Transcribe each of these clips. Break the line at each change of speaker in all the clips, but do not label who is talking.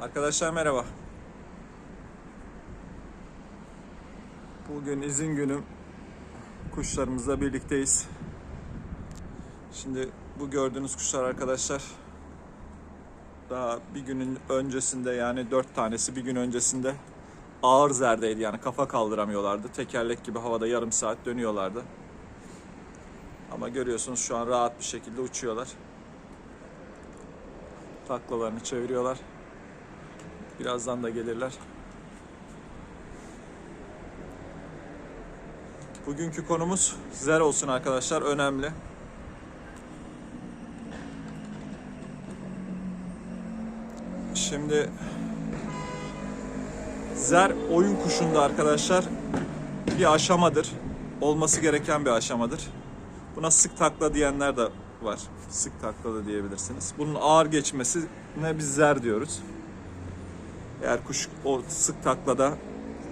Arkadaşlar merhaba. Bugün izin günüm. Kuşlarımızla birlikteyiz. Şimdi bu gördüğünüz kuşlar arkadaşlar daha bir günün öncesinde yani dört tanesi bir gün öncesinde ağır zerdeydi yani kafa kaldıramıyorlardı. Tekerlek gibi havada yarım saat dönüyorlardı. Ama görüyorsunuz şu an rahat bir şekilde uçuyorlar. Taklalarını çeviriyorlar. Birazdan da gelirler. Bugünkü konumuz zer olsun arkadaşlar. Önemli. Şimdi zer oyun kuşunda arkadaşlar bir aşamadır. Olması gereken bir aşamadır. Buna sık takla diyenler de var. Sık takla da diyebilirsiniz. Bunun ağır geçmesine biz zer diyoruz. Eğer kuş o sık taklada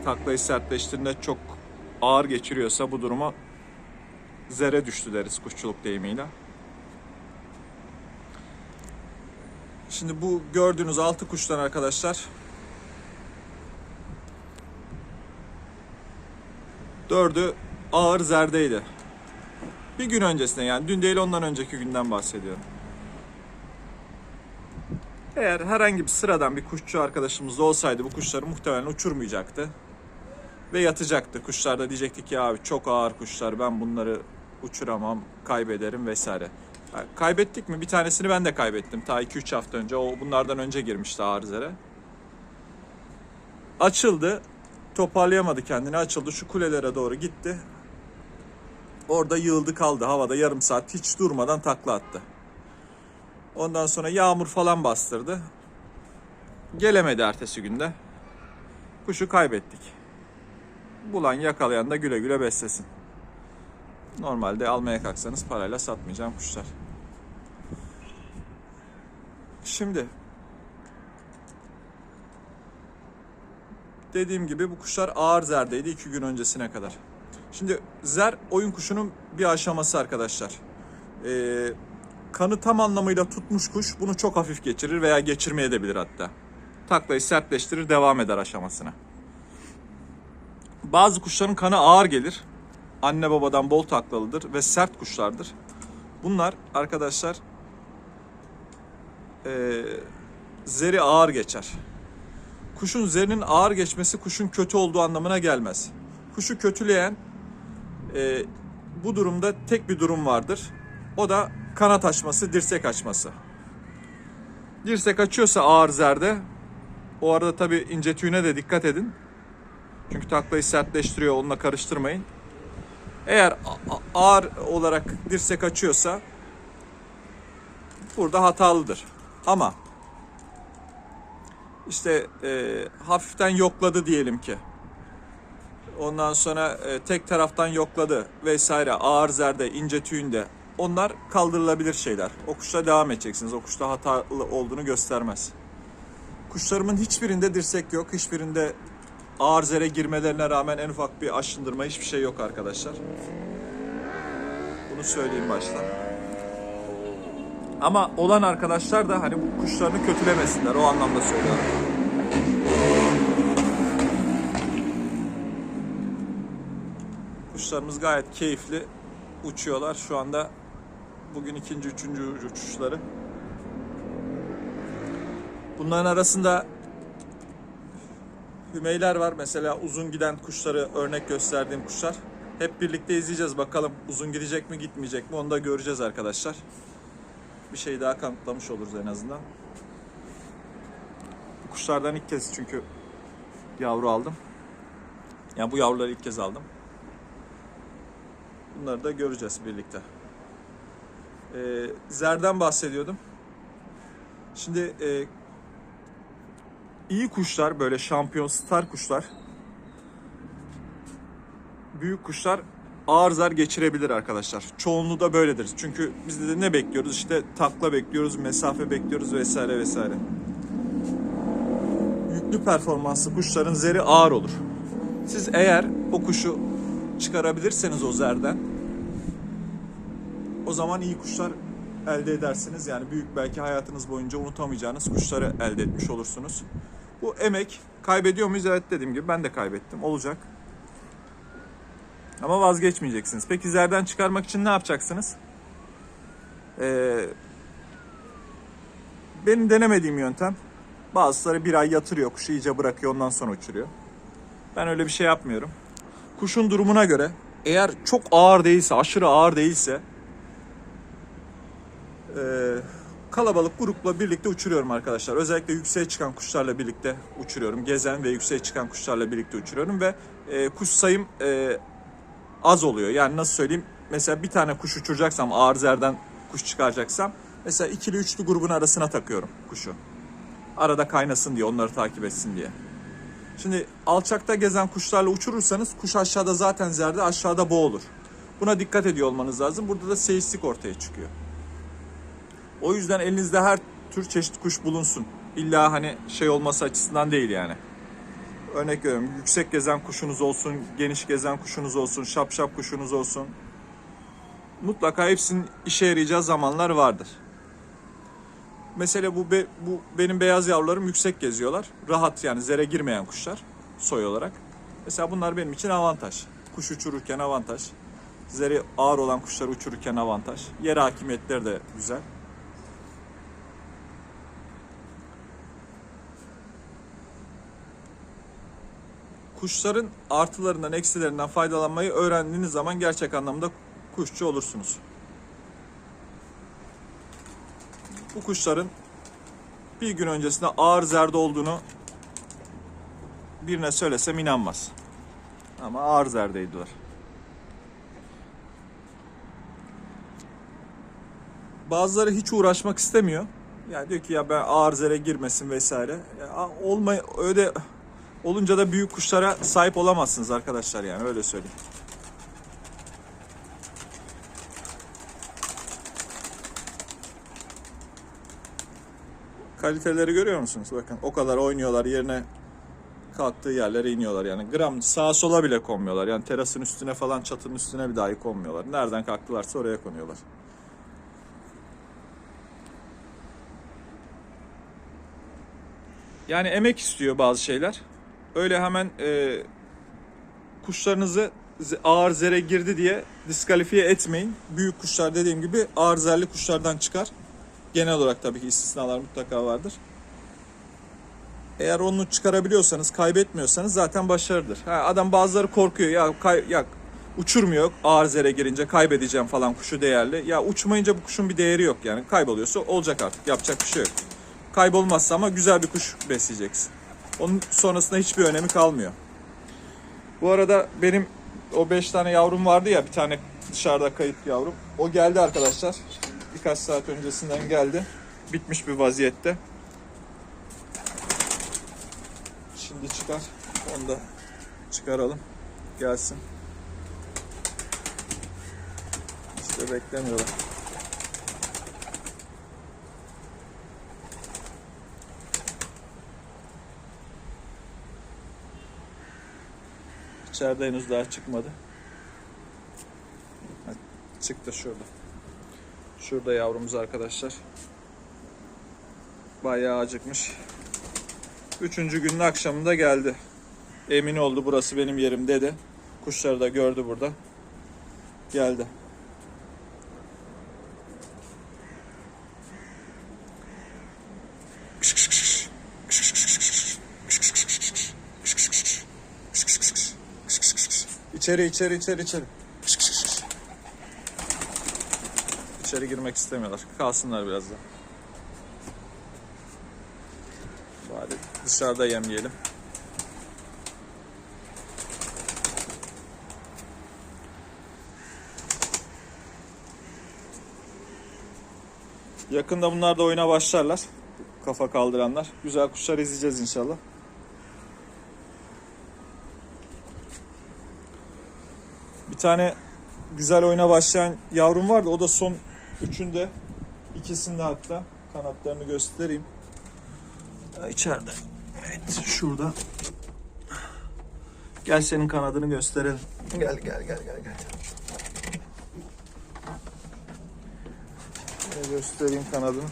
taklayı sertleştirdiğinde çok ağır geçiriyorsa bu duruma zere düştü deriz kuşçuluk deyimiyle. Şimdi bu gördüğünüz altı kuştan arkadaşlar dördü ağır zerdeydi. Bir gün öncesinde yani dün değil ondan önceki günden bahsediyorum. Eğer herhangi bir sıradan bir kuşçu arkadaşımız da olsaydı bu kuşları muhtemelen uçurmayacaktı. Ve yatacaktı. Kuşlar da diyecekti ki abi çok ağır kuşlar ben bunları uçuramam, kaybederim vesaire. Yani kaybettik mi? Bir tanesini ben de kaybettim. Ta 2-3 hafta önce. O bunlardan önce girmişti arızere. Açıldı. Toparlayamadı kendini. Açıldı. Şu kulelere doğru gitti. Orada yığıldı kaldı havada yarım saat hiç durmadan takla attı. Ondan sonra yağmur falan bastırdı. Gelemedi ertesi günde. Kuşu kaybettik. Bulan yakalayan da güle güle beslesin. Normalde almaya kalksanız parayla satmayacağım kuşlar. Şimdi dediğim gibi bu kuşlar ağır zerdeydi iki gün öncesine kadar. Şimdi zer oyun kuşunun bir aşaması arkadaşlar. Ee, kanı tam anlamıyla tutmuş kuş bunu çok hafif geçirir veya geçirmeye de bilir hatta. Taklayı sertleştirir devam eder aşamasına. Bazı kuşların kanı ağır gelir. Anne babadan bol taklalıdır ve sert kuşlardır. Bunlar arkadaşlar eee, zeri ağır geçer. Kuşun zerinin ağır geçmesi kuşun kötü olduğu anlamına gelmez. Kuşu kötüleyen eee, bu durumda tek bir durum vardır. O da kanat açması, dirsek açması. Dirsek açıyorsa ağır zerde o arada tabi ince tüyüne de dikkat edin. Çünkü taklayı sertleştiriyor onunla karıştırmayın. Eğer ağır olarak dirsek açıyorsa burada hatalıdır. Ama işte e, hafiften yokladı diyelim ki. Ondan sonra e, tek taraftan yokladı vesaire ağır zerde ince tüyünde onlar kaldırılabilir şeyler. O kuşla devam edeceksiniz. O kuşta hatalı olduğunu göstermez. Kuşlarımın hiçbirinde dirsek yok. Hiçbirinde ağır zere girmelerine rağmen en ufak bir aşındırma hiçbir şey yok arkadaşlar. Bunu söyleyeyim baştan. Ama olan arkadaşlar da hani bu kuşlarını kötülemesinler. O anlamda söylüyorum. Kuşlarımız gayet keyifli uçuyorlar. Şu anda bugün ikinci, üçüncü uçuşları. Bunların arasında Hümeyler var mesela uzun giden kuşları örnek gösterdiğim kuşlar. Hep birlikte izleyeceğiz bakalım uzun gidecek mi gitmeyecek mi onu da göreceğiz arkadaşlar. Bir şey daha kanıtlamış oluruz en azından. Bu kuşlardan ilk kez çünkü yavru aldım. Yani bu yavruları ilk kez aldım. Bunları da göreceğiz birlikte. Ee, zerden bahsediyordum. Şimdi e, iyi kuşlar böyle şampiyon star kuşlar büyük kuşlar ağır zar geçirebilir arkadaşlar. Çoğunluğu da böyledir. Çünkü biz de ne bekliyoruz? İşte takla bekliyoruz, mesafe bekliyoruz vesaire vesaire. Yüklü performanslı kuşların zeri ağır olur. Siz eğer o kuşu çıkarabilirseniz o zerden o zaman iyi kuşlar elde edersiniz. Yani büyük belki hayatınız boyunca unutamayacağınız kuşları elde etmiş olursunuz. Bu emek kaybediyor muyuz? Evet dediğim gibi ben de kaybettim. Olacak. Ama vazgeçmeyeceksiniz. Peki zerden çıkarmak için ne yapacaksınız? Ee, benim denemediğim yöntem bazıları bir ay yatırıyor kuşu iyice bırakıyor ondan sonra uçuruyor. Ben öyle bir şey yapmıyorum. Kuşun durumuna göre eğer çok ağır değilse, aşırı ağır değilse e, kalabalık grupla birlikte uçuruyorum arkadaşlar. Özellikle yükseğe çıkan kuşlarla birlikte uçuruyorum. Gezen ve yükseğe çıkan kuşlarla birlikte uçuruyorum ve e, kuş sayım e, az oluyor. Yani nasıl söyleyeyim? Mesela bir tane kuş uçuracaksam, ağır zerden kuş çıkaracaksam mesela ikili üçlü grubun arasına takıyorum kuşu. Arada kaynasın diye, onları takip etsin diye. Şimdi alçakta gezen kuşlarla uçurursanız kuş aşağıda zaten zerde, aşağıda boğulur. Buna dikkat ediyor olmanız lazım. Burada da seyislik ortaya çıkıyor. O yüzden elinizde her tür çeşit kuş bulunsun. İlla hani şey olması açısından değil yani. Örnek veriyorum yüksek gezen kuşunuz olsun, geniş gezen kuşunuz olsun, şap şap kuşunuz olsun. Mutlaka hepsinin işe yarayacağı zamanlar vardır. Mesela bu, be- bu benim beyaz yavrularım yüksek geziyorlar. Rahat yani zere girmeyen kuşlar soy olarak. Mesela bunlar benim için avantaj. Kuş uçururken avantaj. Zeri ağır olan kuşları uçururken avantaj. Yer hakimiyetleri de güzel. Kuşların artılarından, eksilerinden faydalanmayı öğrendiğiniz zaman gerçek anlamda kuşçu olursunuz. Bu kuşların bir gün öncesinde ağır zerde olduğunu birine söylesem inanmaz. Ama ağır zerdeydiler. Bazıları hiç uğraşmak istemiyor. Yani diyor ki ya ben ağır zere girmesin vesaire. Ya olmay öyle olunca da büyük kuşlara sahip olamazsınız arkadaşlar yani öyle söyleyeyim. Kaliteleri görüyor musunuz? Bakın o kadar oynuyorlar yerine kalktığı yerlere iniyorlar yani. Gram sağa sola bile konmuyorlar. Yani terasın üstüne falan çatının üstüne bir dahi konmuyorlar. Nereden kalktılarsa oraya konuyorlar. Yani emek istiyor bazı şeyler. Öyle hemen e, kuşlarınızı ağır zere girdi diye diskalifiye etmeyin. Büyük kuşlar dediğim gibi ağır zerli kuşlardan çıkar. Genel olarak tabii ki istisnalar mutlaka vardır. Eğer onu çıkarabiliyorsanız, kaybetmiyorsanız zaten başarıdır. Ha, adam bazıları korkuyor ya, kay, ya uçurmuyor ağır zere girince kaybedeceğim falan kuşu değerli. Ya uçmayınca bu kuşun bir değeri yok yani. Kayboluyorsa olacak artık. Yapacak bir şey yok. Kaybolmazsa ama güzel bir kuş besleyeceksin. Onun sonrasında hiçbir önemi kalmıyor. Bu arada benim o 5 tane yavrum vardı ya bir tane dışarıda kayıp yavrum. O geldi arkadaşlar. Birkaç saat öncesinden geldi. Bitmiş bir vaziyette. Şimdi çıkar. Onu da çıkaralım. Gelsin. İşte beklemiyorlar. İçeride henüz daha çıkmadı. Çıktı şurada. Şurada yavrumuz arkadaşlar. Bayağı acıkmış. Üçüncü günün akşamında geldi. Emin oldu burası benim yerim dedi. Kuşları da gördü burada. Geldi. İçeri içeri içeri içeri. İçeri girmek istemiyorlar. Kalsınlar biraz da. Bari dışarıda yemeyelim. Yakında bunlar da oyuna başlarlar. Kafa kaldıranlar. Güzel kuşlar izleyeceğiz inşallah. Bir tane güzel oyuna başlayan yavrum vardı. O da son üçünde. ikisinde hatta. Kanatlarını göstereyim. İçeride. Evet şurada. Gel senin kanadını gösterelim. Gel gel gel gel gel. Göstereyim kanadını.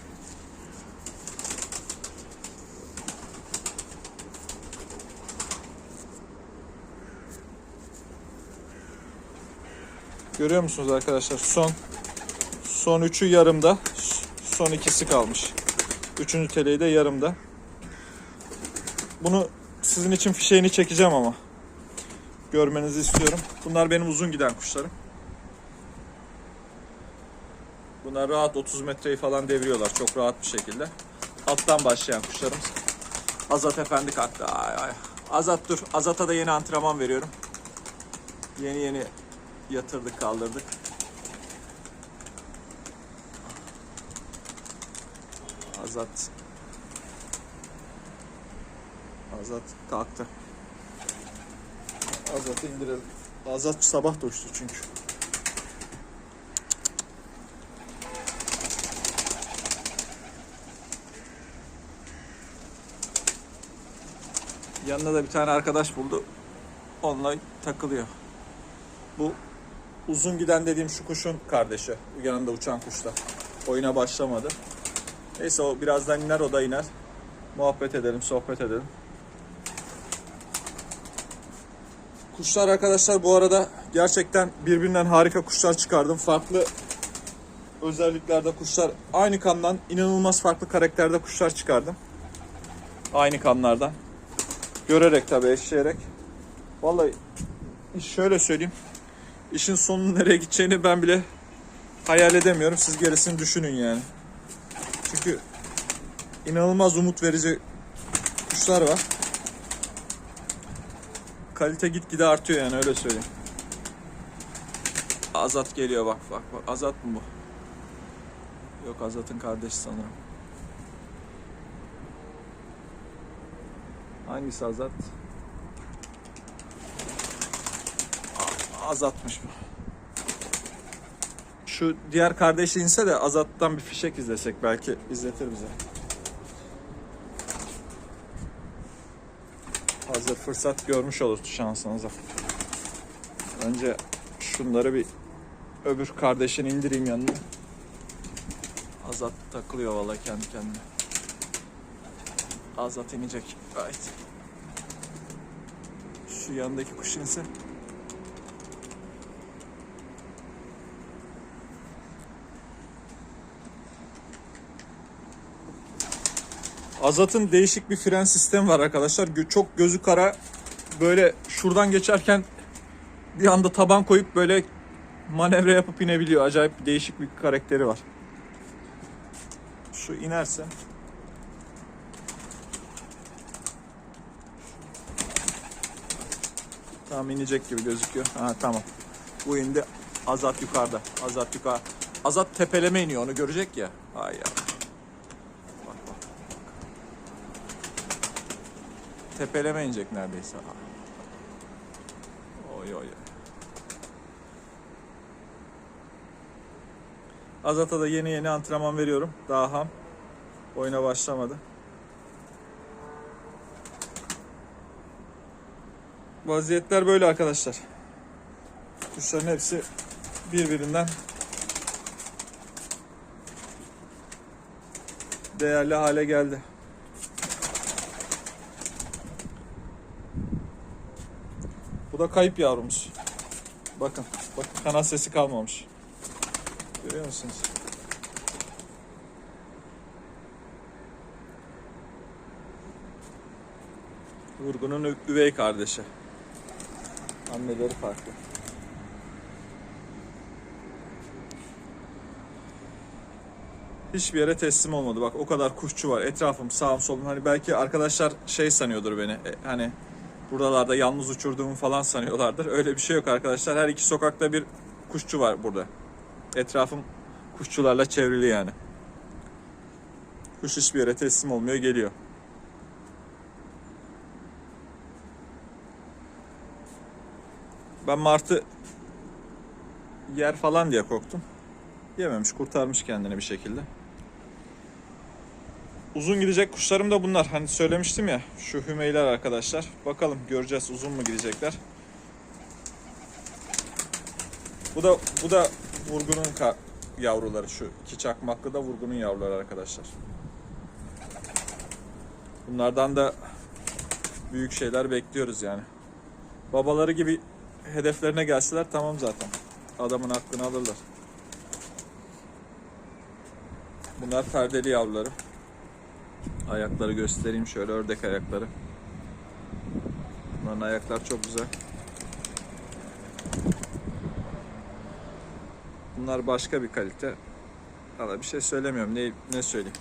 Görüyor musunuz arkadaşlar? Son son üçü yarımda. Son ikisi kalmış. Üçüncü teleyi de yarımda. Bunu sizin için fişeğini çekeceğim ama. Görmenizi istiyorum. Bunlar benim uzun giden kuşlarım. Bunlar rahat 30 metreyi falan deviriyorlar çok rahat bir şekilde. Alttan başlayan kuşlarımız. Azat Efendi kalktı. Ay ay. Azat dur. Azat'a da yeni antrenman veriyorum. Yeni yeni yatırdık kaldırdık. Azat. Azat kalktı. Azat'ı indirelim. Azat sabah da uçtu çünkü. Yanına da bir tane arkadaş buldu. Onunla takılıyor. Bu uzun giden dediğim şu kuşun kardeşi. Yanında uçan kuşla. Oyuna başlamadı. Neyse o birazdan iner o da iner. Muhabbet edelim, sohbet edelim. Kuşlar arkadaşlar bu arada gerçekten birbirinden harika kuşlar çıkardım. Farklı özelliklerde kuşlar. Aynı kandan inanılmaz farklı karakterde kuşlar çıkardım. Aynı kanlardan. Görerek tabii eşleyerek. Vallahi şöyle söyleyeyim. İşin sonunun nereye gideceğini ben bile hayal edemiyorum. Siz gerisini düşünün yani. Çünkü inanılmaz umut verici kuşlar var. Kalite gitgide artıyor yani öyle söyleyeyim. Azat geliyor bak bak bak. Azat mı bu? Yok Azat'ın kardeşi sanırım. Hangisi Azat? A- Azatmış bu. Şu diğer kardeşi inse de Azat'tan bir fişek izlesek belki izletir bize. Hazır fırsat görmüş olur şansınıza. Önce şunları bir öbür kardeşini indireyim yanına. Azat takılıyor vallahi kendi kendine. Azat inecek. Gayet. Şu yanındaki kuş inse. Azat'ın değişik bir fren sistemi var arkadaşlar. Çok gözü kara. Böyle şuradan geçerken bir anda taban koyup böyle manevra yapıp inebiliyor. Acayip değişik bir karakteri var. Şu inerse. Tamam inecek gibi gözüküyor. Ha tamam. Bu indi. Azat yukarıda. Azat yukarı. Azat tepeleme iniyor onu görecek ya. Ay ya. Bak bak. Tepeleme inecek neredeyse. Oy oy. Azat'a da yeni yeni antrenman veriyorum. Daha ham. Oyuna başlamadı. Vaziyetler böyle arkadaşlar. Kuşların hepsi birbirinden değerli hale geldi. Da kayıp yavrumuz. Bakın, bakın kanat sesi kalmamış. Görüyor musunuz? Vurgunun üvey kardeşi. Anneleri farklı. Hiçbir yere teslim olmadı. Bak o kadar kuşçu var. Etrafım sağım solum. Hani belki arkadaşlar şey sanıyordur beni. e, Hani buralarda yalnız uçurduğumu falan sanıyorlardır. Öyle bir şey yok arkadaşlar. Her iki sokakta bir kuşçu var burada. Etrafım kuşçularla çevrili yani. Kuş hiçbir yere teslim olmuyor geliyor. Ben martı yer falan diye korktum. Yememiş, kurtarmış kendini bir şekilde. Uzun gidecek kuşlarım da bunlar. Hani söylemiştim ya şu hümeyler arkadaşlar. Bakalım göreceğiz uzun mu gidecekler. Bu da bu da vurgunun yavruları şu iki çakmaklı da vurgunun yavruları arkadaşlar. Bunlardan da büyük şeyler bekliyoruz yani. Babaları gibi hedeflerine gelseler tamam zaten. Adamın hakkını alırlar. Bunlar perdeli yavruları. Ayakları göstereyim şöyle ördek ayakları. Bunların ayaklar çok güzel. Bunlar başka bir kalite. Valla bir şey söylemiyorum. Ne, ne söyleyeyim.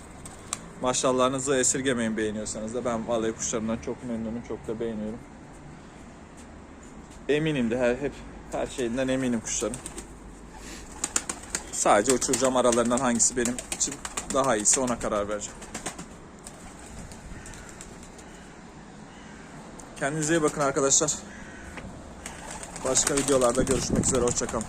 Maşallahınızı esirgemeyin beğeniyorsanız da. Ben vallahi kuşlarımdan çok memnunum. Çok da beğeniyorum. Eminim de her, hep her şeyinden eminim kuşların. Sadece uçuracağım aralarından hangisi benim için daha iyisi ona karar vereceğim. Kendinize iyi bakın arkadaşlar. Başka videolarda görüşmek üzere. Hoşçakalın.